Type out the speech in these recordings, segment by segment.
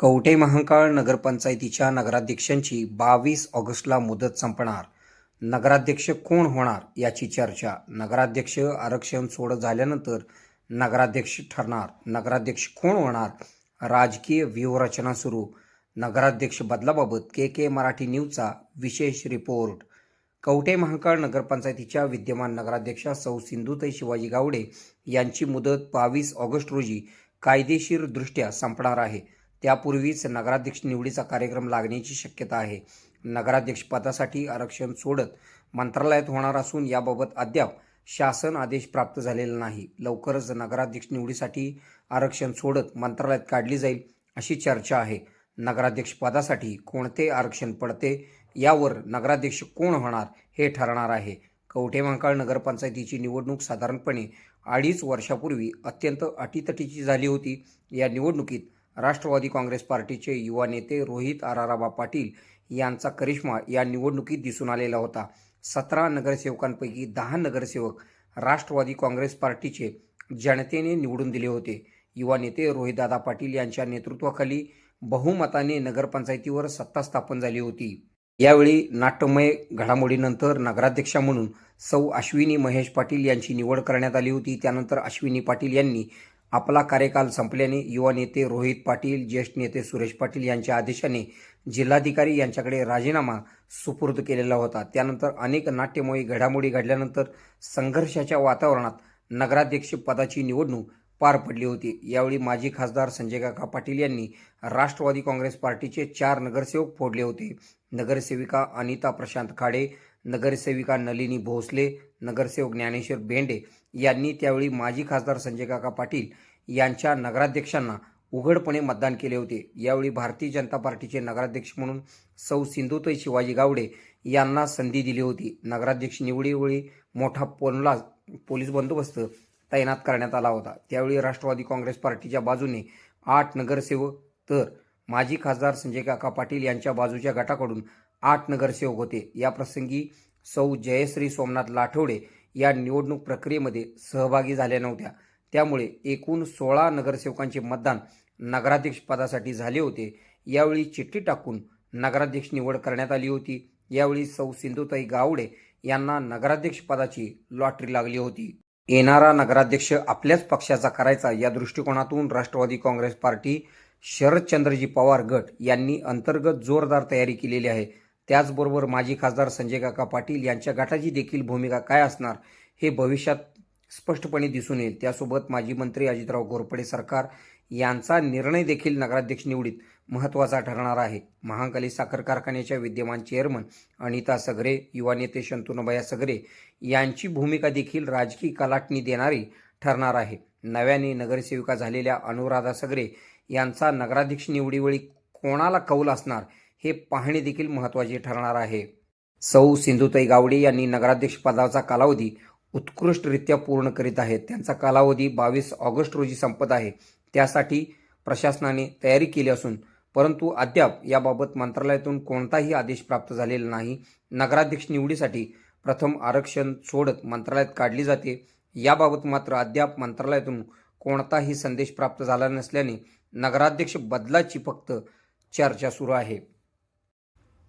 कवठे महांकाळ नगरपंचायतीच्या नगराध्यक्षांची बावीस ऑगस्टला मुदत संपणार. नगराध्यक्ष कोण होणार याची चर्चा. नगराध्यक्ष आरक्षण सोडत झाल्यानंतर नगराध्यक्ष ठरणार. नगराध्यक्ष कोण होणार? राजकीय व्यूहरचना सुरू. नगराध्यक्ष बदलाबाबत के के मराठी न्यूजचा विशेष रिपोर्ट. कवठे महांकाळ नगरपंचायतीच्या विद्यमान नगराध्यक्षा सौ सिंधुताई शिवाजी गावडे यांची मुदत बावीस ऑगस्ट रोजी कायदेशीरदृष्ट्या संपणार आहे. त्यापूर्वीच नगराध्यक्ष निवडीचा कार्यक्रम लागण्याची शक्यता आहे. नगराध्यक्षपदासाठी आरक्षण सोडत मंत्रालयात होणार असून याबाबत अद्याप शासन आदेश प्राप्त झालेला नाही. लवकरच नगराध्यक्ष निवडीसाठी आरक्षण सोडत मंत्रालयात काढली जाईल अशी चर्चा आहे. नगराध्यक्ष पदासाठी कोणते आरक्षण पडते यावर नगराध्यक्ष कोण होणार हे ठरणार आहे. कवठे महांकाळ नगरपंचायतीची निवडणूक साधारणपणे अडीच वर्षापूर्वी अत्यंत अटीतटीची झाली होती. या निवडणुकीत राष्ट्रवादी काँग्रेस पार्टीचे युवा नेते रोहित आराराबा पाटील यांचा करिश्मा या निवडणुकीत दिसून आलेला होता. सतरा नगरसेवकांपैकी दहा नगरसेवक राष्ट्रवादी काँग्रेस पार्टीचे जनतेने निवडून दिले होते. युवा नेते रोहितदादा पाटील यांच्या नेतृत्वाखाली बहुमताने नगरपंचायतीवर सत्ता स्थापन झाली होती. यावेळी नाट्यमय घडामोडीनंतर नगराध्यक्षा म्हणून सौ अश्विनी महेश पाटील यांची निवड करण्यात आली होती. त्यानंतर अश्विनी पाटील यांनी आपला कार्यकाल संपल्याने युवा नेते रोहित पाटील ज्येष्ठ नेते सुरेश पाटील यांच्या आदेशाने जिल्हाधिकारी यांच्याकडे राजीनामा सुपूर्द केलेला होता. त्यानंतर अनेक नाट्यमयी घडामोडी घडल्यानंतर संघर्षाच्या वातावरणात नगराध्यक्ष पदाची निवडणूक पार पडली होती. यावेळी माजी खासदार संजय काका पाटील यांनी राष्ट्रवादी काँग्रेस पार्टीचे चार नगरसेवक फोडले होते. नगरसेविका अनिता प्रशांत खाडे नगरसेविका नलिनी भोसले नगरसेवक ज्ञानेश्वर बेंडे यांनी त्यावेळी माजी खासदार संजय काका पाटील यांच्या नगराध्यक्षांना उघडपणे मतदान केले होते. यावेळी भारतीय जनता पार्टीचे नगराध्यक्ष म्हणून सौ सिंधुताई शिवाजी गावडे यांना संधी दिली होती. नगराध्यक्ष निवडीवेळी मोठा पोनला पोलीस बंदोबस्त तैनात करण्यात आला होता. त्यावेळी राष्ट्रवादी काँग्रेस पार्टीच्या बाजूने आठ नगरसेवक तर माजी खासदार संजय काका पाटील यांच्या बाजूच्या गटाकडून आठ नगरसेवक होते. या प्रसंगी सौ जयश्री सोमनाथ लाठवडे या निवडणूक प्रक्रियेमध्ये सहभागी झाल्या नव्हत्या. त्यामुळे एकूण सोळा नगरसेवकांचे मतदान नगराध्यक्ष पदासाठी झाले होते. यावेळी चिठ्ठी टाकून नगराध्यक्ष निवड करण्यात आली होती. यावेळी सौ सिंधुताई गावडे यांना नगराध्यक्ष पदाची लॉटरी लागली होती. येणारा नगराध्यक्ष आपल्याच पक्षाचा करायचा या दृष्टिकोनातून राष्ट्रवादी काँग्रेस पार्टी शरदचंद्रजी पवार गट यांनी अंतर्गत जोरदार तयारी केलेली आहे. त्याचबरोबर माजी खासदार संजय काका पाटील यांच्या गटाची देखील भूमिका काय असणार हे भविष्यात स्पष्टपणे दिसून येईल. त्यासोबत माजी मंत्री अजितराव घोरपडे सरकार यांचा निर्णय देखील नगराध्यक्ष निवडीत महत्त्वाचा ठरणार आहे. महांकाली साखर कारखान्याच्या विद्यमान चेअरमन अनिता सगरे युवा नेते शंतुनभया सगरे यांची भूमिका देखील राजकीय कलाटणी देणारी ठरणार आहे. नव्याने नगरसेविका झालेल्या अनुराधा सगरे यांचा नगराध्यक्ष निवडीवेळी कोणाला कौल असणार हे पाहणे देखील महत्त्वाचे ठरणार आहे. सौ सिंधुताई गावडे यांनी नगराध्यक्षपदाचा कालावधी उत्कृष्टरित्या पूर्ण करीत आहेत. त्यांचा कालावधी बावीस ऑगस्ट रोजी संपत आहे. त्यासाठी प्रशासनाने तयारी केली असून परंतु अद्याप याबाबत मंत्रालयातून कोणताही आदेश प्राप्त झालेला नाही. नगराध्यक्ष निवडीसाठी प्रथम आरक्षण सोडत मंत्रालयात काढली जाते. याबाबत मात्र अद्याप मंत्रालयातून कोणताही संदेश प्राप्त झाला नसल्याने नगराध्यक्ष बदलाची फक्त चर्चा सुरू आहे.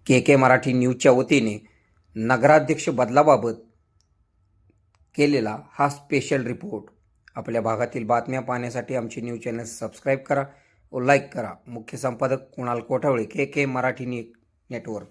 के के मराठी न्यूजच्या वतीने नगराध्यक्ष बदलाबाबत केलेला हा स्पेशल रिपोर्ट आपल्या भागातील बातम्या पाहण्यासाठी आमचे न्यूज चॅनल सबस्क्राईब करा व लाईक करा. मुख्य संपादक Kunal Kothawale K K Marathi network